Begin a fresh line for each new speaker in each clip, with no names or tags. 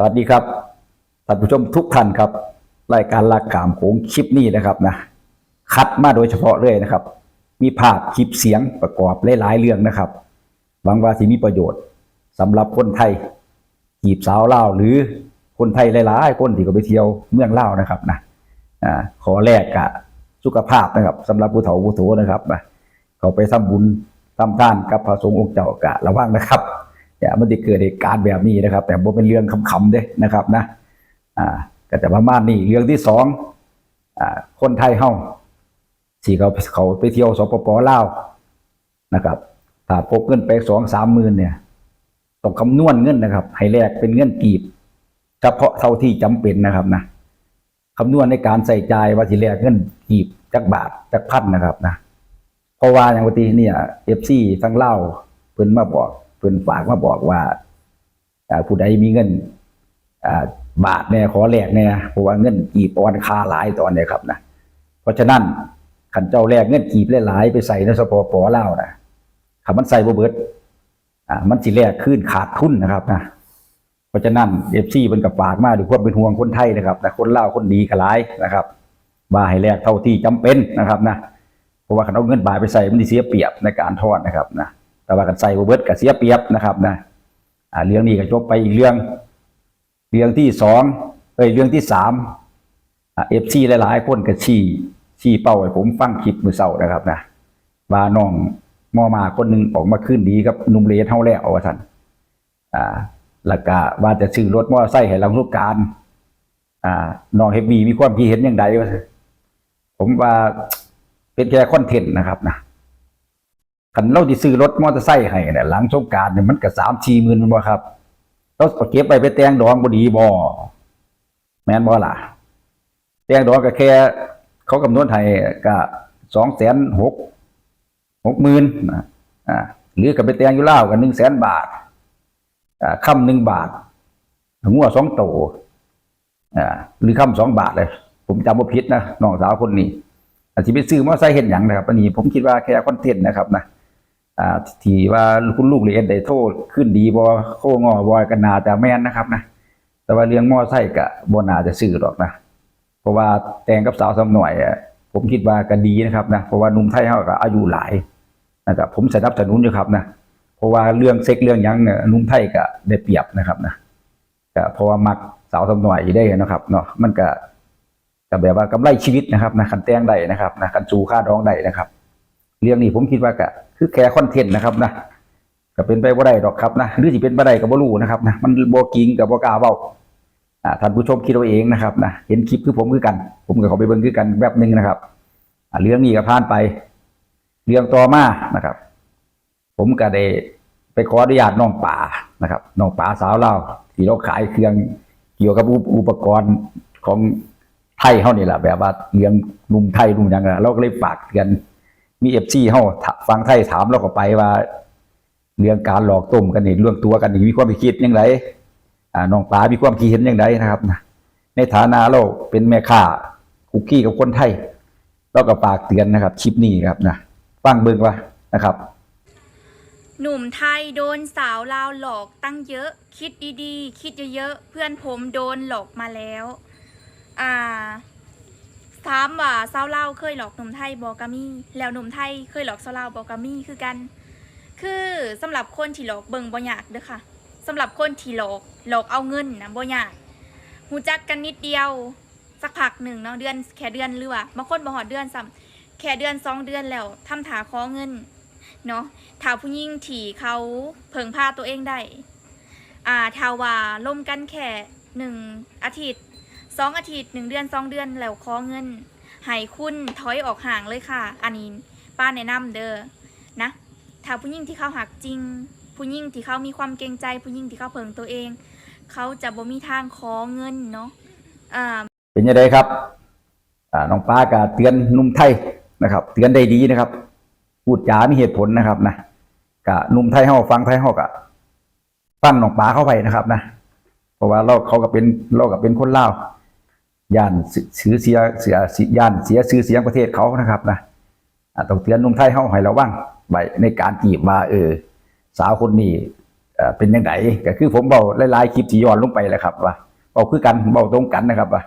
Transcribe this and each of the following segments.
สวัสดีครับท่านผู้ชมทุกท่านครับ รายการลากกามโขงคลิปนี้นะครับนะคัดมาโดยเฉพาะเลยนะครับ มีภาพคลิปเสียงประกอบหลายๆเรื่องนะครับหวังว่าสิมีประโยชน์สำหรับคนไทยจีบสาวเล่าหรือคนไทยหลายๆคนที่ก็ไปเที่ยวเมืองเล่านะครับนะอ่าขอแรกกะสุขภาพนะครับสำหรับผู้เฒ่าผู้โถนะครับนะเขาไปทำบุญทำทานกับพระสงฆ์องค์เจ้ากะระวังนะครับ อย่ามันจะเกิดเหตุการณ์แบบนี้นะครับ แต่บ่เป็นเรื่องขำๆเด้นะครับนะอ่าก็จะประมาณนี้เรื่องที่สองอ่าคนไทยเฮาที่เขาเขาไปเที่ยวสปปลาวนะครับ ถ้าพกเงินไปสองสามหมื่นเนี่ยต้องคำนวณเงินนะครับ ให้แลกเป็นเงินกีบเฉพาะเท่าที่จำเป็นนะครับนะคำนวณในการใส่ใจายว่าสิแลกเงินกีบจักบาทจักพันนะครับนะเพราะว่าอย่างปกติเนี่ยเอฟซีทั้งเล่าเพิ่นมาบอก เพิ่นฝากมาบอกว่าผู้ใดมีเงินบาทเนี่ยขอแลกเนี่ยเพราะว่าเงินกีบออนคาหลายตอนเนี่ยครับนะเพราะฉะนั้นขันเจ้าแลกเงินกีบหลายๆไปใส่ในสปปลานะถ้ามันใส่บ่เบิดอ่ามันสิแลกขึ้นขาดทุนนะครับนะเพราะฉะนั้นเอฟซีเพิ่นก็ฝากมาด้วยความเป็นห่วงคนไทยนะครับแต่คนเลาคนดีก็หลายนะครับว่าให้แลกเท่าที่จำเป็นนะครับนะเพราะว่าคันเอาเงินบาทไปใส่มันสิเสียเปรียบในการทอดนะครับนะ แต่ว่ากันใส่บเบิดก็เสียเปรียบนะครับนะอ่าเรื่องนี้ก็จบไปอีกเรื่อง เรื่องที่สองเอ้ยเรื่องที่สามเอฟซีหลายๆคนก็ชี้ชี้เป้าให้ผมฟังคลิปมือเศร้านะครับนะว่าน้องมอมาคนหนึ่งออกมาขึ้นดีกับนุ่มเลเท่าแล้วว่าท่านอ่าแล้วก็ว่าจะซื้อรถมอเตอร์ไซค์ให้ลังลูกการอ่าน้องเฮฟวีมีความคิดเห็นอย่างไรวะผมว่าเป็นแค่คอนเทนต์นะครับนะ คันเราที่ซื้อรถมอเตอร์ไซค์ให้เนี่ยหลังสงการเนี่ยมันก็สามสี่หมื่นมันบ่ครับเราเก็บไปไปแต่งดองบ่ดีบ่แม่นบ่ล่ะแต่งดองก็แค่ เขากำหนดให้ก็สองแสนหกหกหมื่นนะอ่าหรือก็ไปแต่งอยู่เลากันหนึ่งแสนบาทอ่าค่ำหนึ่งบาทหัวสองโตอ่าหรือค่ำสองบาทเลย ผมจำว่าผิดนะน้องสาวคนนี้อาจจะไปซื้อมอเตอร์ไซค์เห็นอย่างนะครับอันนี้ผมคิดว่าแค่คอนเทนต์นะครับนะ อ่าที่ว่าคุณลูกเรียนได้โทษขึ้นดีบอโค้งอบอยกันนาแต่แม่นนะครับนะแต่ว่าเรื่องมอไซค์กับบนาจะซื้อหรอกนะเพราะว่าแต่งกับสาวสำหน่อยผมคิดว่าก็ดีนะครับนะเพราะว่านุ่มไทยเขาก็อายุหลายนะครับผมสนับสนุนอยู่ครับนะเพราะว่าเรื่องเซ็กเรื่องยังเนี่ยนุ่มไทยก็ได้เปรียบนะครับนะก็เพราะว่ามักสาวสำหน่อยได้นะครับเนาะมันก็ก็แบบว่ากำไรชีวิตนะครับนะคันแต้งได้นะครับนะคันจูค่าดองได้นะครับ เรื่องนี้ผมคิดว่าก็ คือแค่คอนเทนต์นะครับนะก็เป็นไปบ่ได้ดอกครับนะหรือสิเป็นบ่ได้ก็บ่รู้นะครับนะมันบ่กิงกับบ่กล้าเว้าอ่าท่านผู้ชมคิดเอาเองนะครับนะเห็นคลิปคือผมคือกัน ผมก็เข้าไปเบิ่งคือกันแบบหนึงนะครับอ่าเรื่องนี้ก็ผ่านไป เรื่องต่อมานะครับ ผมก็ได้ไปขออนุญาตน้องป่านะครับน้องป่าสาวเราที่เราขายเครื่องเกี่ยวกับอุปกรณ์ของไทยเฮานี่แหละแบบว่าเลี้ยงหนุ่มไทยหนุ่มยังอะเราก็เลยฝากกัน มีเอฟซีเฮาฟังไทยถามเราก็ไปว่า เรื่องการหลอกต้มกันนี่เรื่องตัวกันนี่มีความคิดยังไงอ่าน้องปลามีความคิดเห็นยังไงนะครับนะในฐานะเราเป็นแม่ค้าคุกกี้กับคนไทย เราก็ฝากเตือนนะครับคลิปนี้ครับนะฟังเบิ่งว่านะครับ
หนุ่มไทยโดนสาวลาวหลอกตั้งเยอะ คิดดีๆ คิดเยอะๆเพื่อนผมโดนหลอกมาแล้ว อ่าามว่าสาวลาเคยหลอกหนุ่มไทยบอกามีแล้วหนุ่มไทยเคยหลอกสาวลาบอกามีคือกัน คือสำหรับคนที่หลอกเบิ่งบ่ยากเด้อค่ะสำหรับคนที่หลอกหลอกเอาเงินนะบ่ยากหูจักกันนิดเดียวสักพักหนึ่งเนาะเดือนแค่เดือนหรือว่าบางคนบ่หอดเดือนซ้ำแค่เดือนสองเดือนแล้วทำถาขอเงินเนาะถาผู้หญิงที่เขาเพิงพาตัวเองได้อ่าถ้าว่าล่มกันแค่หนึ่งอาทิตย์สองอาทิตย์หนึ่งเดือนสองเดือนแล้วขอเงิน ให้คุณถอยออกห่างเลยค่ะ อันนี้ป้าแนะนำเด้อนะ ถ้าผู้หญิงที่เขาหักจริง ผู้หญิงที่เขามีความเกรงใจ ผู้หญิงที่เขาเพิ่งตัวเอง เขาจะบ่มีทางขอเงินเนาะอ่า
เป็นยังไงครับอ่าน้องป้าก็เตือนนุ่มไทยนะครับ เตือนได้ดีนะครับพูดจามีเหตุผลนะครับนะกะนุ่มไทยเฮาฟังไทยเฮากะฟังน้องป้าเข้าไปนะครับนะเพราะว่าเราเขาก็เป็นเราก็เป็นคนเล่า ย่านชื่อเสียเสียย่านเสียชื่อเสียงประเทศเขานะครับนะต้องเตือนนุ่มไทยเฮาให้ระวังไว้ในการจีบว่าเออ สาวคนนี้เป็นยังไงก็คือผมเบาหลายๆคลิปที่ย้อนลงไปแหละครับว่าเบาคือกันเบาตรงกันนะครับว่า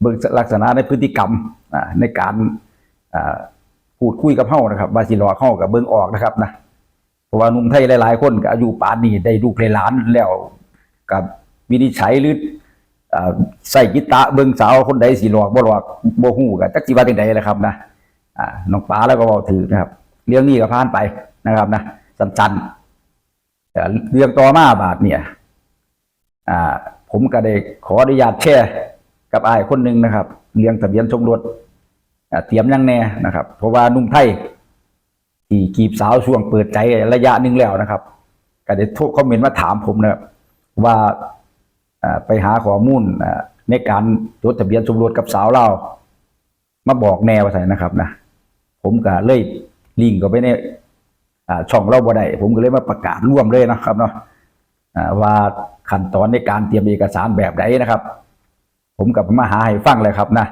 เบิ่งลักษณะในพฤติกรรมในการพูดคุยกับเฮานะครับว่าสิหลอกเฮากับเบิ่งออกนะครับนะเพราะว่านุ่มไทยหลายๆคนก็อายุป่านนี้ได้ลูกหลานแล้วกับวินิจฉัยหรือ ใส่กิตะเบิ่งสาวคนใดสิหลอกบ่หลอกบ่ฮู้ก็จักสิว่าจังได๋ล่ะครับนะอ่าน้องป๋าแล้วก็เว้าถือนะครับ เรื่องนี้ก็ผ่านไปนะครับนะสั้นๆแต่เรื่องต่อมาบาทเนี่ยอ่าผมก็ได้ขออนุญาตแชร์กับอ้ายคนหนึ่งนะครับ เรื่องทะเบียนสมรสเตรียมยังแน่นะครับ เพราะว่านุ่มไทยที่กีบสาวช่วงเปิดใจระยะหนึ่งแล้วนะครับ ก็ได้โทรคอมเมนต์มาถามผมนะว่า ไปหาข้อมูลอ่าในการจดทะเบียนสมรสกับสาวเรามาบอกแนวว่าไงนะครับนะผมก็เลยลิงก์ก็ไปในช่องเราบ่ได้ผมก็เลยมาประกาศร่วมเลยนะครับเนาะว่าขั้นตอนในการเตรียมเอกสารแบบไหนนะครับ ผมกับมาหาให้ฟังเลยครับนะ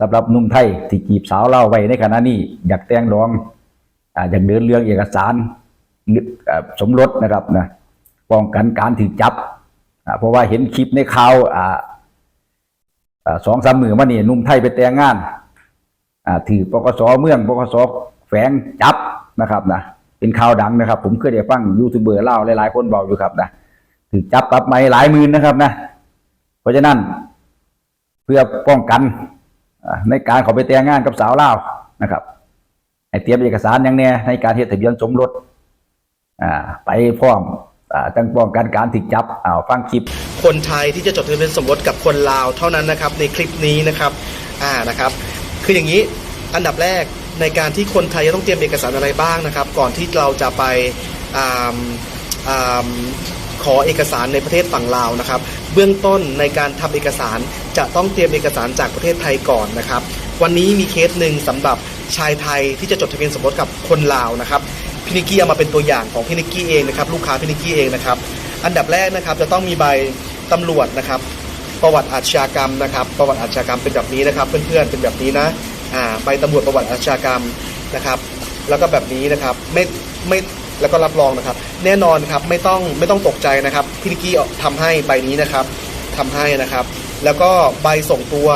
สำหรับนุ่มไทยที่จีบสาวเล่าไว้ในขณะนี้ อยากแต่งรองอ่าอยากเดินเรื่องเอกสารสมรสนะครับนะป้องกันการถือจับ เพราะว่าเห็นคลิปในข่าวสองสามมือมานี่นุ่มไทยไปแต่งงานถือปกสเมืองปกสแฝงจับนะครับนะเป็นข่าวดังนะครับ ผมเคยได้ฟังยูทูบเบอร์เล่าหลายๆคนบอกอยู่ครับนะถือจับปรับไม่หลายหมื่นนะครับนะเพราะฉะนั้นเพื่อป้องกันในการเขาไปแต่งงานกับสาวเล่านะครับให้เตรียมเอกสารอย่างเนี้ยในการเฮ็ดทะเบียนสมรสอ่าไปพร้อม ตั้งป้องกันการถือจับอ้าวฟังคลิป
คนไทยที่จะจดทะเบียนสมรสกับคนลาวเท่านั้นนะครับ ในคลิปนี้นะครับอ่านะครับ คืออย่างนี้อันดับแรกในการที่คนไทยจะต้องเตรียมเอกสารอะไรบ้างนะครับ ก่อนที่เราจะไปอ่าอ่าขอเอกสารในประเทศฝั่งลาวนะครับ เบื้องต้นในการทำเอกสารจะต้องเตรียมเอกสารจากประเทศไทยก่อนนะครับ วันนี้มีเคสหนึ่งสำหรับชายไทยที่จะจดทะเบียนสมรสกับคนลาวนะครับ พี่นิกกี้เอามาเป็นตัวอย่างของพี่นิกกี้เองนะครับลูกค้าพี่นิกกี้เองนะครับ อันดับแรกนะครับจะต้องมีใบตำรวจนะครับ ประวัติอาชญากรรมนะครับ ประวัติอาชญากรรมเป็นแบบนี้นะครับ เพื่อนๆเป็นแบบนี้นะอ่าใบตำรวจประวัติอาชญากรรมนะครับ แล้วก็แบบนี้นะครับไม่ไม่แล้วก็รับรองนะครับ แน่นอนครับไม่ต้องไม่ต้องตกใจนะครับพี่นิกกี้ทำให้ใบนี้นะครับทำให้นะครับ แล้วก็ใบส่งตัว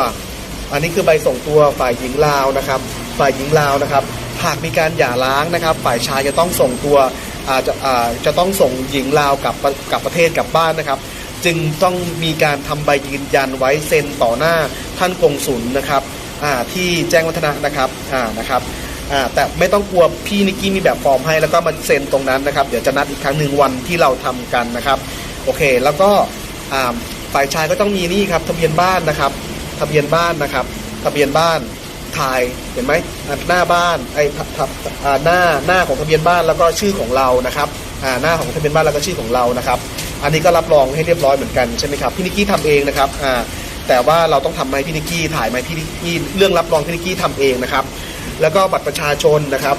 อันนี้คือใบส่งตัวฝ่ายหญิงลาวนะครับ ฝ่ายหญิงลาวนะครับ หากมีการหย่าร้างนะครับ ฝ่ายชายจะต้องส่งตัวอาจะอ่าจะต้องส่งหญิงลาวกลับกลับประเทศกลับบ้านนะครับ จึงต้องมีการทำใบยืนยันไว้เซ็นต่อหน้าท่านกงสุลนะครับอ่าที่แจ้งวัฒนะนะครับอ่านะครับอ่าแต่ไม่ต้องกลัวพี่นิกกี้มีแบบฟอร์มให้แล้วก็มาเซ็นตรงนั้นนะครับเดี๋ยวจะนัดอีกครั้งหนึ่งวันที่เราทำกันนะครับ โอเค แล้วก็อ่าฝ่ายชายก็ต้องมีนี่ครับทะเบียนบ้านนะครับ ทะเบียนบ้านนะครับ ทะเบียนบ้าน ถ่ายเห็นไหมหน้าบ้านไอ้ทับหน้าหน้าของทะเบียนบ้านแล้วก็ชื่อของเรานะครับหน้าของทะเบียนบ้านแล้วก็ชื่อของเรานะครับ อันนี้ก็รับรองให้เรียบร้อยเหมือนกันใช่ไหมครับพี่นิกกี้ทำเองนะครับแต่ว่าเราต้องทำมาให้พี่นิกกี้ถ่ายมาให้พี่นิกกี้เรื่องรับรองพี่นิกกี้ทำเองนะครับ แล้วก็บัตรประชาชนนะครับ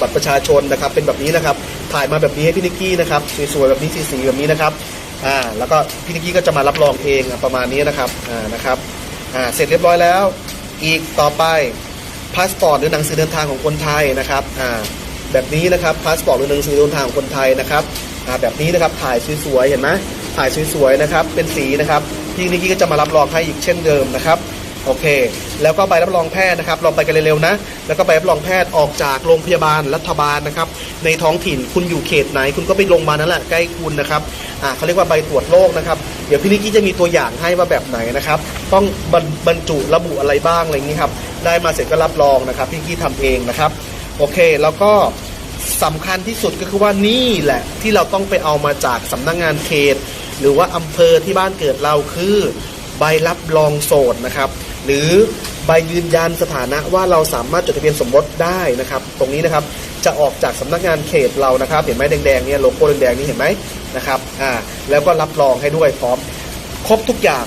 บัตรประชาชนนะครับเป็นแบบนี้นะครับถ่ายมาแบบนี้ให้พี่นิกกี้นะครับสวยๆแบบนี้สีๆแบบนี้นะครับอ่าแล้วก็พี่นิกกี้ก็จะมารับรองเองประมาณนี้นะครับอ่านะครับอ่าเสร็จเรียบร้อยแล้ว อีกต่อไปพาสปอร์ตหรือหนังสือเดินทางของคนไทยนะครับอ่าแบบนี้นะครับพาสปอร์ตหรือหนังสือเดินทางของคนไทยนะครับอ่าแบบนี้นะครับถ่ายสวยๆเห็นไหมถ่ายสวยๆนะครับเป็นสีนะครับพี่นิกกี้ก็จะมารับรองให้อีกเช่นเดิมนะครับ โอเค แล้วก็ใบรับรองแพทย์นะครับเราไปกันเร็วๆนะ แล้วก็ใบรับรองแพทย์ออกจากโรงพยาบาลรัฐบาลนะครับ ในท้องถิ่นคุณอยู่เขตไหน คุณก็ไปโรงพยาบาลนั่นแหละใกล้คุณนะครับอ่าเขาเรียกว่าใบตรวจโรคนะครับ เดี๋ยวพี่นิกกี้จะมีตัวอย่างให้ว่าแบบไหนนะครับ ต้องบรรบรจุระบุอะไรบ้างอะไรอย่างนี้ครับ ได้มาเสร็จก็รับรองนะครับพี่นิกกี้ทำเองนะครับ โอเค แล้วก็สำคัญที่สุดก็คือว่านี่แหละที่เราต้องไปเอามาจากสำนักงานเขต หรือว่าอำเภอที่บ้านเกิดเราคือใบรับรองโสดนะครับ หรือใบยืนยันสถานะว่าเราสามารถจดทะเบียนสมรสได้นะครับ ตรงนี้นะครับจะออกจากสำนักงานเขตเรานะครับ เห็นไหมแดงๆเนี่ยโลโก้แดงๆนี่เห็นไหมนะครับอ่าแล้วก็รับรองให้ด้วยพร้อม ครบทุกอย่าง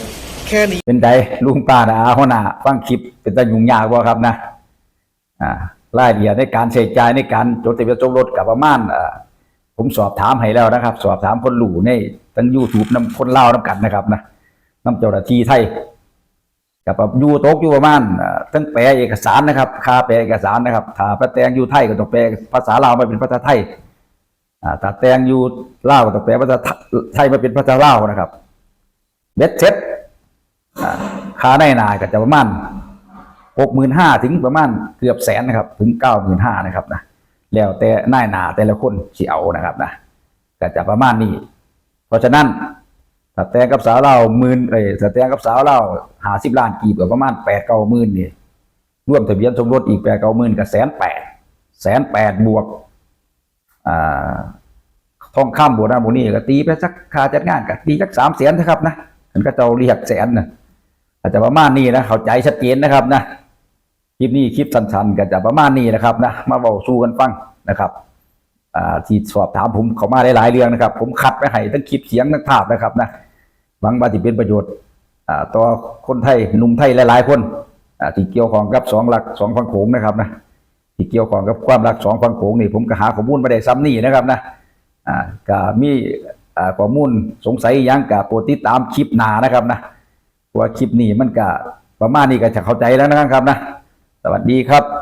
แค่นี้
เป็นไดลุงป้านะอาหัวหน้าฟังคลิปเป็นตายุ่งยากบ่ครับนะอ่ารายละเอียดในการใช้จ่ายในการจดทะเบียนสมรสกับประมาณอ่าผมสอบถามให้แล้วนะครับ สอบถามคนหลู่ในทั้งยูทูบน้ำคนเล่าน้ำกันนะครับนะน้ำเจ้าหน้าที่ไทย กับยูโต๊กอยู่ประมาณทั้งแปลเอกสารนะครับคาแปลเอกสารนะครับถ้าแปลแตงอยู่ไทยก็ต้องแปลภาษาลาวมาเป็นภาษาไทยอ่าแตงอยู่ลาวก็ต้องแปลภาษาไทยมาเป็นภาษาลาวนะครับเบ็ดเซ็ตคาในนาก็จะประมาณหกหมื่นห้าถึงประมาณเกือบแสนนะครับ ถึงเก้าหมื่นห้านะครับนะแล้วแต่นายนาแต่ละคนสิเอานะครับนะก็จะประมาณนี้ เพราะฉะนั้น ถ้าแตงกับสาวเราหมื่นเอ้ยถ้าแตงกับสาวเราหาสิบล้านกีบก็ประมาณแปดเก้าหมื่นนี่รวมทะเบียนสมรสอีกแปดเก้าหมื่นก็แสนแปดแสนแปดบวกอ่าทองคำโบราณโบนี่ก็ตีไปสักค่าจัดงานก็ตีสักสามแสนนะครับนะมันก็จะเรียกแสนนะอาจจะประมาณนี้นะเข้าใจชัดเจนนะครับนะคลิปนี้คลิปสั้นๆก็จะประมาณนี้นะครับนะมาเบาสู้กันฟังนะครับอ่าที่สอบถามผมเขามาหลายๆเรื่องนะครับ ผมคัดไปให้ทั้งคลิปเสียงทั้งภาพนะครับนะ หวังว่าจะเป็นประโยชน์ต่อคนไทยหนุ่มไทยหลายๆคนที่เกี่ยวข้องกับสองหลักสองฝั่งโขงนะครับนะที่เกี่ยวข้องกับความรักสองฝั่งโขงนี่ผมก็หาข้อมูลมาได้ซ้ำนี่นะครับนะก็มีข้อมูลสงสัยยังกับโปรดติดตามคลิปหนานะครับนะเพราะว่าคลิปนี้มันก็ประมาณนี้ก็จะเข้าใจแล้วนะครับนะ สวัสดีครับ